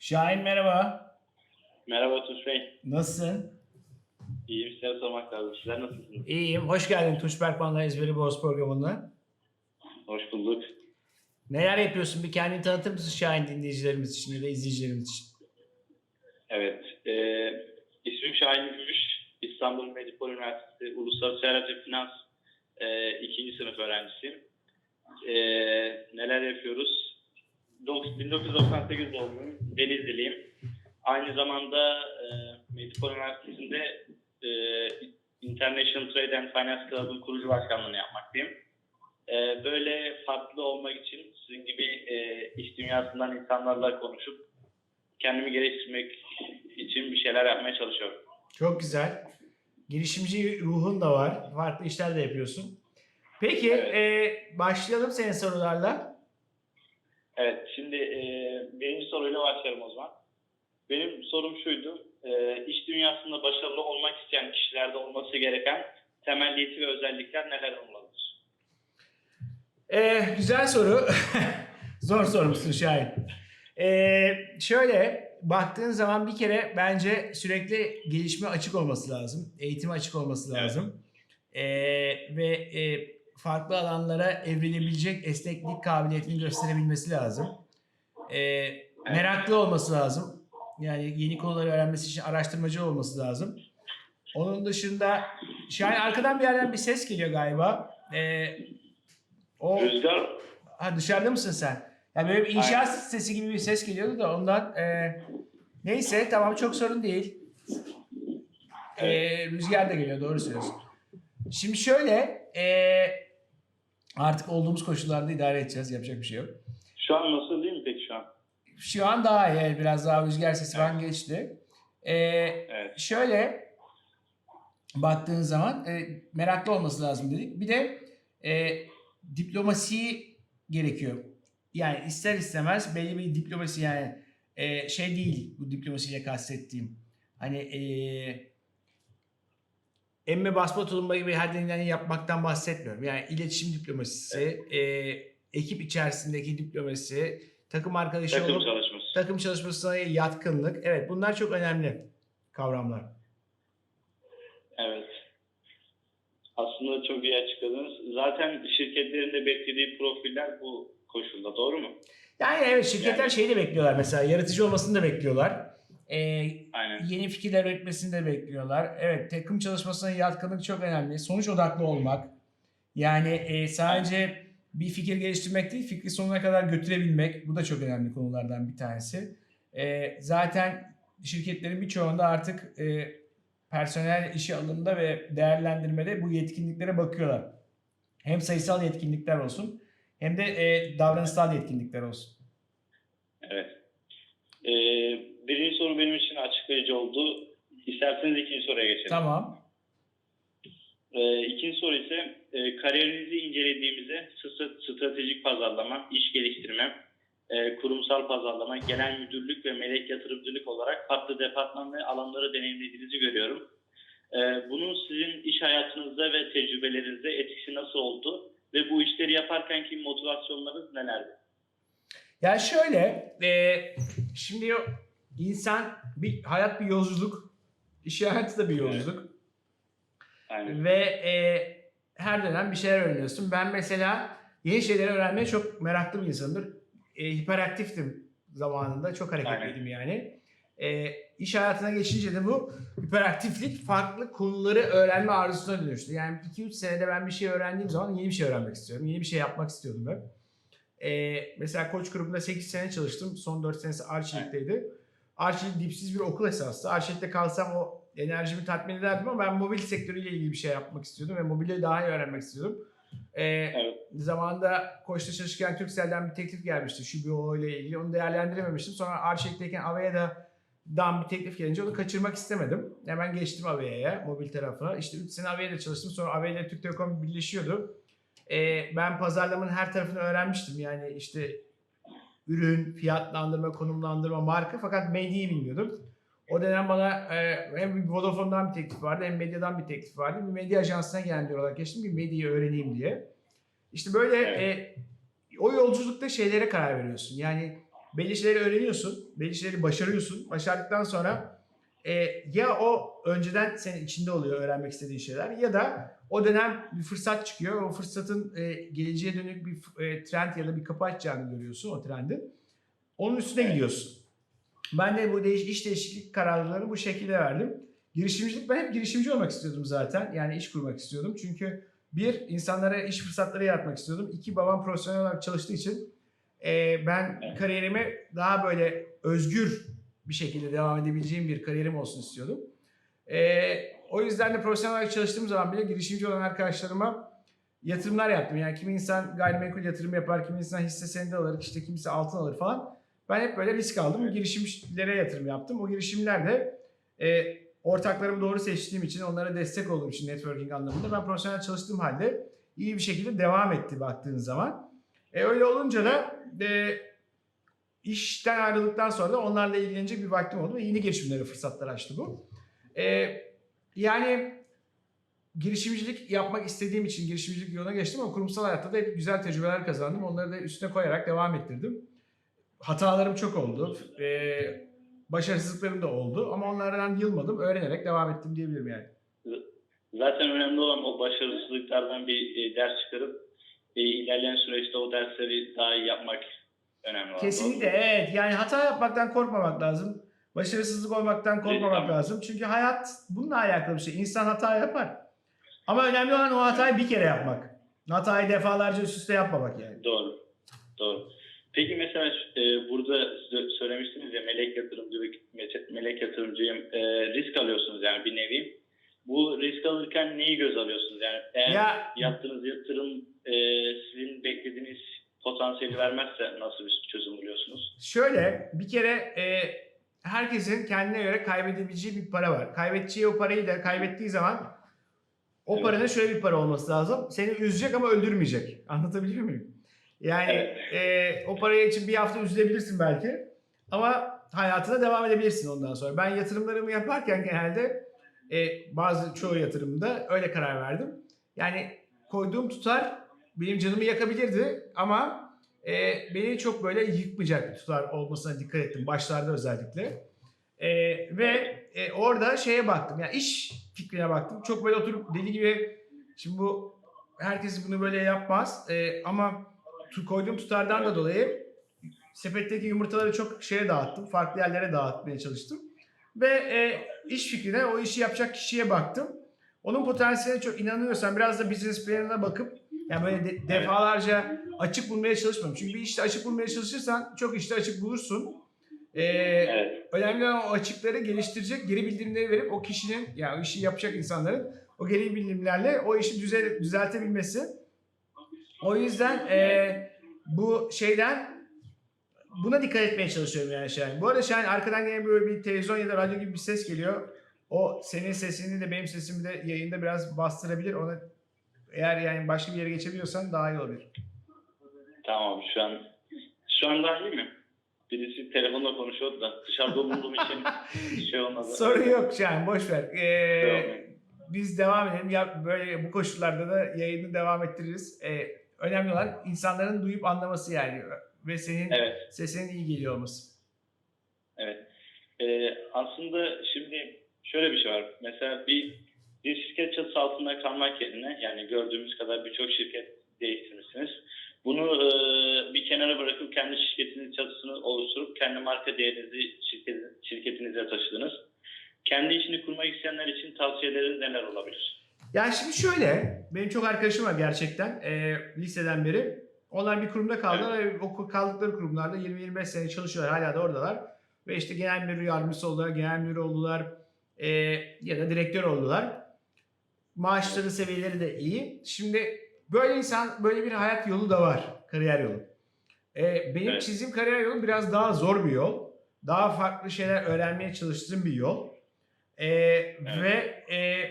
Şahin merhaba. Merhaba Tunç Bey. Nasılsın? İyiyim size sormak lazım. Sizler nasılsınız? İyiyim. Hoş geldin Tunç Berkman'la Ezberi Boz programına. Hoş bulduk. Neler yapıyorsun? Bir kendini tanıtır mısın Şahin dinleyicilerimiz için ya da izleyicilerimiz için? Evet. E, ismim Şahin Gümüş. İstanbul Medipol Üniversitesi Uluslararası Ticaret Finans e, ikinci sınıf öğrencisiyim. E, neler yapıyoruz? Dok- 1998 doğumluyum. Denizliliyim. Aynı zamanda e, Medipol Üniversitesi'nde e, International Trade and Finance Club'ın kurucu başkanlığını yapmaktayım. Ee, böyle farklı olmak için sizin gibi e, iş dünyasından insanlarla konuşup kendimi geliştirmek için bir şeyler yapmaya çalışıyorum. Çok güzel. Girişimci ruhun da var. Farklı işler de yapıyorsun. Peki Evet. e, başlayalım senin sorularla. Evet, şimdi e, birinci soruyla başlayalım o zaman. Benim sorum şuydu, e, iş dünyasında başarılı olmak isteyen kişilerde olması gereken temel yeti ve özellikler neler olmalıdır? E, güzel soru. Zor sormuşsun Şahin. E, şöyle baktığın zaman bir kere bence sürekli gelişme açık olması lazım. Eğitime açık olması Evet. lazım. E, ve e, farklı alanlara evrilebilecek esneklik kabiliyetini gösterebilmesi lazım. E, meraklı olması lazım. Yani yeni konuları öğrenmesi için araştırmacı olması lazım. Onun dışında Şahin arkadan bir yerden bir ses geliyor galiba. E, o Rüzgar, Ha dışarıda mısın sen? Yani böyle bir inşaat Aynen. sesi gibi bir ses geliyordu da ondan. e, neyse tamam çok sorun değil. E, rüzgar da geliyor doğru söylüyorsun. Şimdi şöyle e, artık olduğumuz koşullarda idare edeceğiz yapacak bir şey yok. şu an nasıl değil mi peki şu an? Şu an daha iyi evet, biraz daha rüzgar sesi falan geçti. E, Evet. şöyle baktığın zaman e, meraklı olması lazım dedik. Bir de e, diplomasi gerekiyor. Yani ister istemez belli bir diplomasi yani e, şey değil bu diplomasiyle kastettiğim. Hani e, emme basma tulumba gibi her denilen yapmaktan bahsetmiyorum. Yani iletişim diplomasisi, e, ekip içerisindeki diplomasi, takım arkadaşı Takım olup çalışması. takım çalışmasına yatkınlık. Evet bunlar çok önemli kavramlar. Evet. Aslında çok iyi açıkladınız. Zaten şirketlerin de beklediği profiller bu koşulda doğru mu? Yani evet şirketler Yani- şeyi de bekliyorlar mesela yaratıcı olmasını da bekliyorlar. Aynen. yeni fikirler üretmesini de bekliyorlar. Evet takım çalışmasına yatkınlık çok önemli. Sonuç odaklı olmak. Yani e, sadece bir fikir geliştirmek değil fikri sonuna kadar götürebilmek. Bu da çok önemli konulardan bir tanesi. E, zaten şirketlerin birçoğunda artık e, personel işe alımda ve değerlendirmede bu yetkinliklere bakıyorlar. Hem sayısal yetkinlikler olsun hem de e, davranışsal yetkinlikler olsun. Evet. Ee, birinci soru benim için açıklayıcı oldu. İsterseniz ikinci soruya geçelim. Tamam. Ee, ikinci soru ise e, kariyerinizi incelediğimizde st- stratejik pazarlama, iş geliştirme, e, kurumsal pazarlama, genel müdürlük ve melek yatırımcılık olarak farklı departman ve alanları deneyimlediğinizi görüyorum. E, bunun sizin iş hayatınızda ve tecrübelerinizde etkisi nasıl oldu ve bu işleri yaparkenki motivasyonlarınız nelerdi? Ya şöyle, e, şimdi o insan bir hayat bir yolculuk, iş hayatı da bir yolculuk Aynen. ve e, her dönem bir şeyler öğreniyorsun. Ben mesela yeni şeyleri öğrenmeye çok meraklı bir insanımdır. E, hiperaktiftim zamanında, çok hareketliydim yani. E, iş hayatına geçince de bu hiperaktiflik farklı konuları öğrenme arzusuna dönüştü. Yani 2-3 senede ben bir şey öğrendiğim zaman yeni bir şey öğrenmek istiyorum. Yeni bir şey yapmak istiyordum ben. Ee, mesela koç grubunda 8 sene çalıştım. Son 4 senesi Arçelik'teydi. Arçelik dipsiz bir okul esaslı. Arçelik'te kalsam o enerjimi tatmin ederdim ama ben mobil sektörüyle ilgili bir şey yapmak istiyordum ve mobilya daha iyi öğrenmek istiyordum. Ee, Evet. Zamanında Koç'ta çalışırken Turkcell'den bir teklif gelmişti şu bir o ile ilgili. Onu değerlendirememiştim. Sonra Arçelik'teyken Avea'da Dan bir teklif gelince onu kaçırmak istemedim. Hemen geçtim Avea'ya, mobil tarafına. İşte 3 sene Avea'da çalıştım. Sonra Avea ile Türk Telekom birleşiyordu. Ee, ben pazarlamanın her tarafını öğrenmiştim. Yani işte ürün, fiyatlandırma, konumlandırma, marka fakat medyayı bilmiyordum. O dönem bana e, hem bir Vodafone'dan bir teklif vardı hem medyadan bir teklif vardı. Bir medya ajansına gelen olarak geçtim ki medyayı öğreneyim diye. İşte böyle e, o yolculukta şeylere karar veriyorsun. Yani belli şeyleri öğreniyorsun, belli şeyleri başarıyorsun. Başardıktan sonra e, ya o önceden senin içinde oluyor öğrenmek istediğin şeyler ya da o dönem bir fırsat çıkıyor. O fırsatın e, geleceğe dönük bir e, trend ya da bir kapı açacağını görüyorsun o trendin. Onun üstüne gidiyorsun. Ben de bu değiş, iş değişiklik kararlarını bu şekilde verdim. Girişimcilik ben hep girişimci olmak istiyordum zaten. Yani iş kurmak istiyordum. Çünkü bir insanlara iş fırsatları yaratmak istiyordum. İki babam profesyonel olarak çalıştığı için e, ben kariyerimi daha böyle özgür bir şekilde devam edebileceğim bir kariyerim olsun istiyordum. E, o yüzden de profesyonel olarak çalıştığım zaman bile girişimci olan arkadaşlarıma yatırımlar yaptım. Yani kimi insan gayrimenkul yatırım yapar, kimi insan hisse senedi alır, işte kimisi altın alır falan. Ben hep böyle risk aldım. Evet. Girişimlere yatırım yaptım. O girişimlerde e, ortaklarımı doğru seçtiğim için, onlara destek olduğum için networking anlamında ben profesyonel çalıştığım halde iyi bir şekilde devam etti baktığın zaman. E, öyle olunca da e, işten ayrıldıktan sonra da onlarla ilgilenecek bir vaktim oldu ve yeni girişimlere fırsatlar açtı bu. E, yani girişimcilik yapmak istediğim için girişimcilik yoluna geçtim ama kurumsal hayatta da hep güzel tecrübeler kazandım. Onları da üstüne koyarak devam ettirdim. Hatalarım çok oldu. Ee, başarısızlıklarım da oldu ama onlardan yılmadım. Öğrenerek devam ettim diyebilirim yani. Zaten önemli olan o başarısızlıklardan bir e, ders çıkarıp e, ilerleyen süreçte o dersleri daha iyi yapmak önemli olan. Kesinlikle Doğru evet. Yani hata yapmaktan korkmamak lazım. Başarısızlık olmaktan korkmamak tamam. lazım. Çünkü hayat bununla alakalı bir şey. İnsan hata yapar. Ama önemli olan o hatayı bir kere yapmak. Hatayı defalarca üst üste yapmamak yani. Doğru. Doğru. Peki mesela e, burada sö- söylemiştiniz ya melek yatırımcı melek yatırımcıyım e, risk alıyorsunuz yani bir nevi. Bu risk alırken neyi göz alıyorsunuz yani eğer Ya yaptığınız yatırım e, sizin beklediğiniz potansiyeli vermezse nasıl bir çözüm buluyorsunuz? Şöyle bir kere e, herkesin kendine göre kaybedebileceği bir para var. Kaybedeceği o parayı da kaybettiği zaman o Evet. paranın şöyle bir para olması lazım. Seni üzecek ama öldürmeyecek. Anlatabiliyor muyum? Yani e, o paraya için bir hafta üzülebilirsin belki ama hayatına devam edebilirsin ondan sonra. Ben yatırımlarımı yaparken genelde e, bazı çoğu yatırımda öyle karar verdim. Yani koyduğum tutar benim canımı yakabilirdi ama e, beni çok böyle yıkmayacak bir tutar olmasına dikkat ettim başlarda özellikle. E, ve e, orada şeye baktım yani iş fikrine baktım. Çok böyle oturup deli gibi şimdi bu herkes bunu böyle yapmaz E, ama koyduğum tutardan da dolayı sepetteki yumurtaları çok şeye dağıttım. Farklı yerlere dağıtmaya çalıştım. Ve e, iş fikrine o işi yapacak kişiye baktım. Onun potansiyeline çok inanıyorsan biraz da business planına bakıp yani böyle de- defalarca açık bulmaya çalışmam. Çünkü bir işte açık bulmaya çalışırsan çok işte açık bulursun. Ee, Evet. önemli olan o açıkları geliştirecek geri bildirimleri verip o kişinin yani o işi yapacak insanların o geri bildirimlerle o işi düzel, düzeltebilmesi. O yüzden e, bu şeyden buna dikkat etmeye çalışıyorum yani Şahin. Bu arada Şahin arkadan gelen böyle bir televizyon ya da radyo gibi bir ses geliyor. O senin sesini de benim sesimi de yayında biraz bastırabilir. Ona eğer yani başka bir yere geçebiliyorsan daha iyi olabilir. Tamam şu an şu an daha iyi mi? Birisi telefonla konuşuyordu da dışarıda bulunduğum için şey olmadı. Sorun yok Şahin boş ver. Ee, biz devam edelim. Ya böyle bu koşullarda da yayını devam ettiririz. Ee, önemli olan insanların duyup anlaması yani ve senin Evet. sesinin iyi geliyor olması. Evet. Ee, aslında şimdi şöyle bir şey var. Mesela bir bir şirket çatısı altında kalmak yerine yani gördüğümüz kadar birçok şirket değiştirmişsiniz. Bunu e, bir kenara bırakıp kendi şirketinizin çatısını oluşturup kendi marka değerinizi şirket, şirketinize taşıdınız. Kendi işini kurmak isteyenler için tavsiyeleriniz neler olabilir? Yani şimdi şöyle, benim çok arkadaşım var gerçekten e, liseden beri. Onlar bir kurumda kaldılar ve o kaldıkları kurumlarda 20-25 sene çalışıyorlar, hala da oradalar. Ve işte genel müdür yardımcısı oldular, genel müdür oldular e, ya da direktör oldular. Maaşları seviyeleri de iyi. Şimdi böyle insan, böyle bir hayat yolu da var, kariyer yolu. E, benim Evet. çizdiğim kariyer yolu biraz daha zor bir yol. Daha farklı şeyler öğrenmeye çalıştığım bir yol. E, Ve e,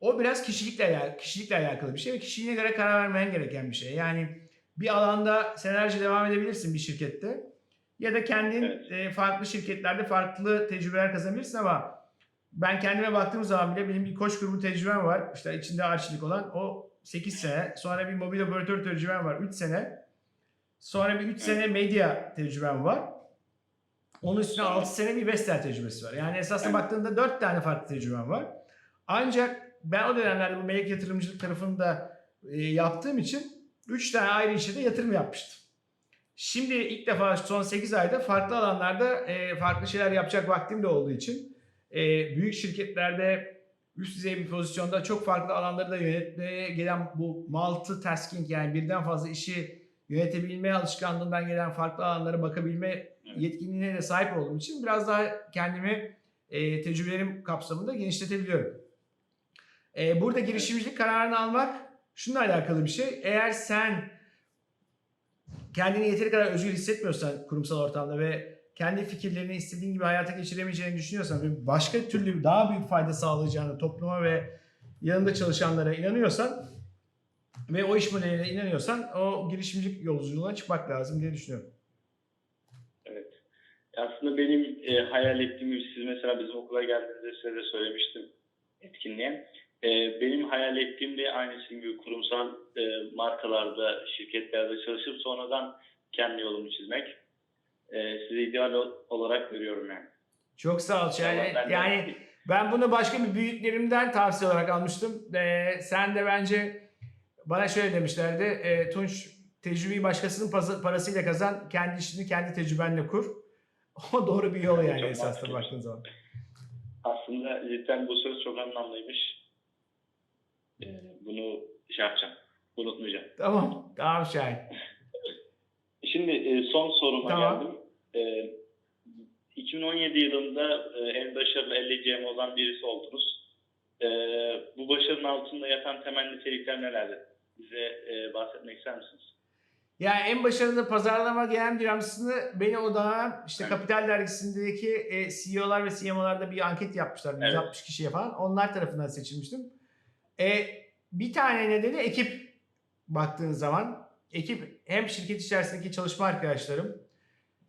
o biraz kişilikle alakalı, kişilikle alakalı bir şey ve kişiliğine göre karar vermen gereken bir şey. Yani bir alanda senelerce devam edebilirsin bir şirkette ya da kendin Evet. e, farklı şirketlerde farklı tecrübeler kazanabilirsin ama ben kendime baktığım zaman bile benim bir koç grubu tecrübem var. İşte içinde arşivlik olan o 8 sene. Sonra bir mobil operatör tecrübem var 3 sene. Sonra bir 3 sene medya tecrübem var. Onun üstüne Sonra- 6 sene bir Vestel tecrübesi var. Yani esasında Evet. baktığında 4 tane farklı tecrübem var. Ancak ben o dönemlerde bu melek yatırımcılık tarafını da e, yaptığım için 3 tane ayrı işe de yatırım yapmıştım. Şimdi ilk defa son 8 ayda farklı alanlarda e, farklı şeyler yapacak vaktim de olduğu için e, büyük şirketlerde üst düzey bir pozisyonda çok farklı alanları da yönetmeye gelen bu multitasking yani birden fazla işi yönetebilme alışkanlığından gelen farklı alanlara bakabilme yetkinliğine de sahip olduğum için biraz daha kendimi e, tecrübelerim kapsamında genişletebiliyorum. E, burada girişimcilik kararını almak şununla alakalı bir şey. Eğer sen kendini yeteri kadar özgür hissetmiyorsan kurumsal ortamda ve kendi fikirlerini istediğin gibi hayata geçiremeyeceğini düşünüyorsan ve başka türlü daha büyük fayda sağlayacağını topluma ve yanında çalışanlara inanıyorsan ve o iş modeline inanıyorsan o girişimcilik yolculuğuna çıkmak lazım diye düşünüyorum. Evet. Aslında benim e, hayal ettiğim gibi siz mesela bizim okula geldiğinizde size de söylemiştim etkinliğe. E, benim hayal ettiğim de aynı gibi kurumsal e, markalarda, şirketlerde çalışıp sonradan kendi yolumu çizmek. E, size ideal ol- olarak görüyorum yani. Çok sağ ol. Yani, İnşallah ben de- yani ben bunu başka bir büyüklerimden tavsiye olarak almıştım. Ee, sen de bence bana şöyle demişlerdi. E, Tunç tecrübeyi başkasının pası- parasıyla kazan, kendi işini kendi tecrübenle kur. O doğru bir yol yani Çok esasında mantıklı. baktığın zaman. Aslında cidden bu söz çok anlamlıymış. E, bunu şey yapacağım. Unutmayacağım. Tamam. Tamam Şahin. Şimdi e, son soruma Tamam. geldim. E, 2017 yılında e, en başarılı 50 GM olan birisi oldunuz. E, bu başarının altında yatan temel nitelikler nelerdi? Bize e, bahsetmek ister misiniz? Yani en başarılı pazarlama genel dinamisini beni o dönem işte Evet. Kapital Dergisi'ndeki e, CEO'lar ve CMO'larda bir anket yapmışlar. Evet. 160 kişiye falan. Onlar tarafından seçilmiştim. E, bir tane nedeni ekip baktığın zaman. Ekip hem şirket içerisindeki çalışma arkadaşlarım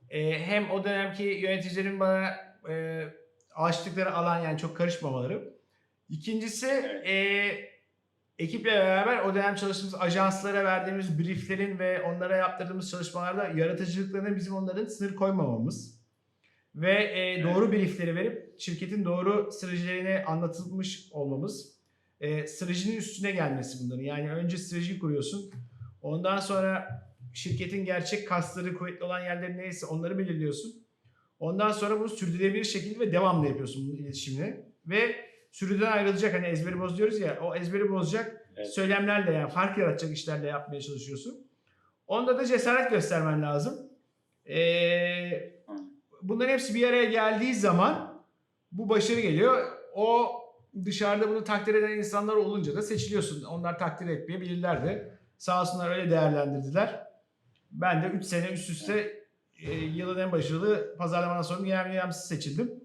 e, hem o dönemki yöneticilerin bana e, açtıkları alan yani çok karışmamaları. İkincisi e, ekiple beraber o dönem çalıştığımız ajanslara verdiğimiz brieflerin ve onlara yaptırdığımız çalışmalarda yaratıcılıklarına bizim onların sınır koymamamız ve e, doğru briefleri verip şirketin doğru stratejilerini anlatılmış olmamız. E, stratejinin üstüne gelmesi bunların. Yani önce strateji kuruyorsun. Ondan sonra şirketin gerçek kasları kuvvetli olan yerleri neyse onları belirliyorsun. Ondan sonra bunu sürdürülebilir şekilde ve devamlı yapıyorsun bunun iletişimini. Ve sürüden ayrılacak hani ezberi boz diyoruz ya o ezberi bozacak Evet. söylemlerle yani fark yaratacak işlerle yapmaya çalışıyorsun. Onda da cesaret göstermen lazım. Ee, bunların hepsi bir araya geldiği zaman bu başarı geliyor. O dışarıda bunu takdir eden insanlar olunca da seçiliyorsun. Onlar takdir etmeyebilirler de. Sağ olsunlar öyle değerlendirdiler. Ben de 3 sene üst üste e, yılın en başarılı pazarlama sorumlu genel müdür yardımcısı seçildim.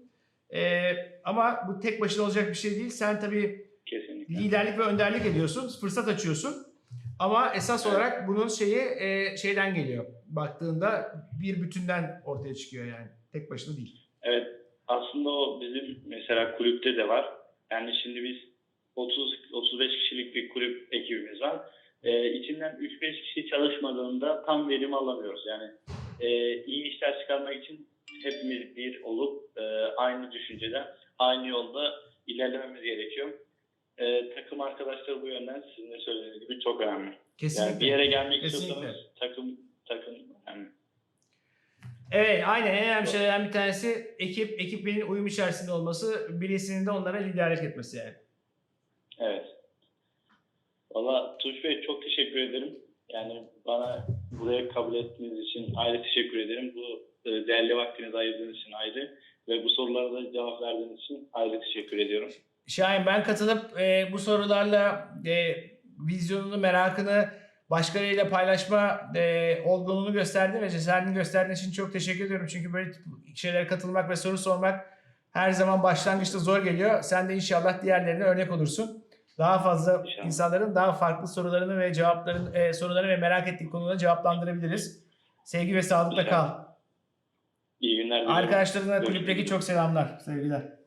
E, ama bu tek başına olacak bir şey değil. Sen tabii Kesinlikle. liderlik ve önderlik ediyorsun, fırsat açıyorsun. Ama esas Evet. olarak bunun şeyi e, şeyden geliyor. Baktığında bir bütünden ortaya çıkıyor yani. Tek başına değil. Evet. Aslında o bizim mesela kulüpte de var. Yani şimdi biz 30-35 kişilik bir kulüp ekibimiz var. Ee, içinden 3-5 kişi çalışmadığında tam verim alamıyoruz. Yani e, iyi işler çıkarmak için hepimiz bir olup e, aynı düşünceden, aynı yolda ilerlememiz gerekiyor. E, takım arkadaşları bu yönden sizin de söylediğiniz gibi çok önemli. Kesinlikle. Yani bir yere gelmek Kesinlikle. istiyorsanız takım takım önemli. Evet aynen en önemli şeylerden bir tanesi ekip, ekibinin uyum içerisinde olması, birisinin de onlara liderlik etmesi yani. Valla Tuğç Bey çok teşekkür ederim. Yani bana buraya kabul ettiğiniz için ayrı teşekkür ederim. Bu e, değerli vaktinizi ayırdığınız için ayrı ve bu sorulara da cevap verdiğiniz için ayrı teşekkür ediyorum. Şahin ben katılıp e, bu sorularla e, vizyonunu, merakını başkalarıyla paylaşma e, olgunluğunu gösterdin ve cesaretini gösterdiğin için çok teşekkür ediyorum. Çünkü böyle şeylere katılmak ve soru sormak her zaman başlangıçta zor geliyor. Sen de inşallah diğerlerine örnek olursun. Daha fazla İnşallah. insanların daha farklı sorularını ve cevaplarını, e, sorularını ve merak ettiği konuları cevaplandırabiliriz. Sevgi ve sağlıkla kal. İyi günler diliyorum. Arkadaşlarına Görüşmek kulüpteki çok selamlar, sevgiler.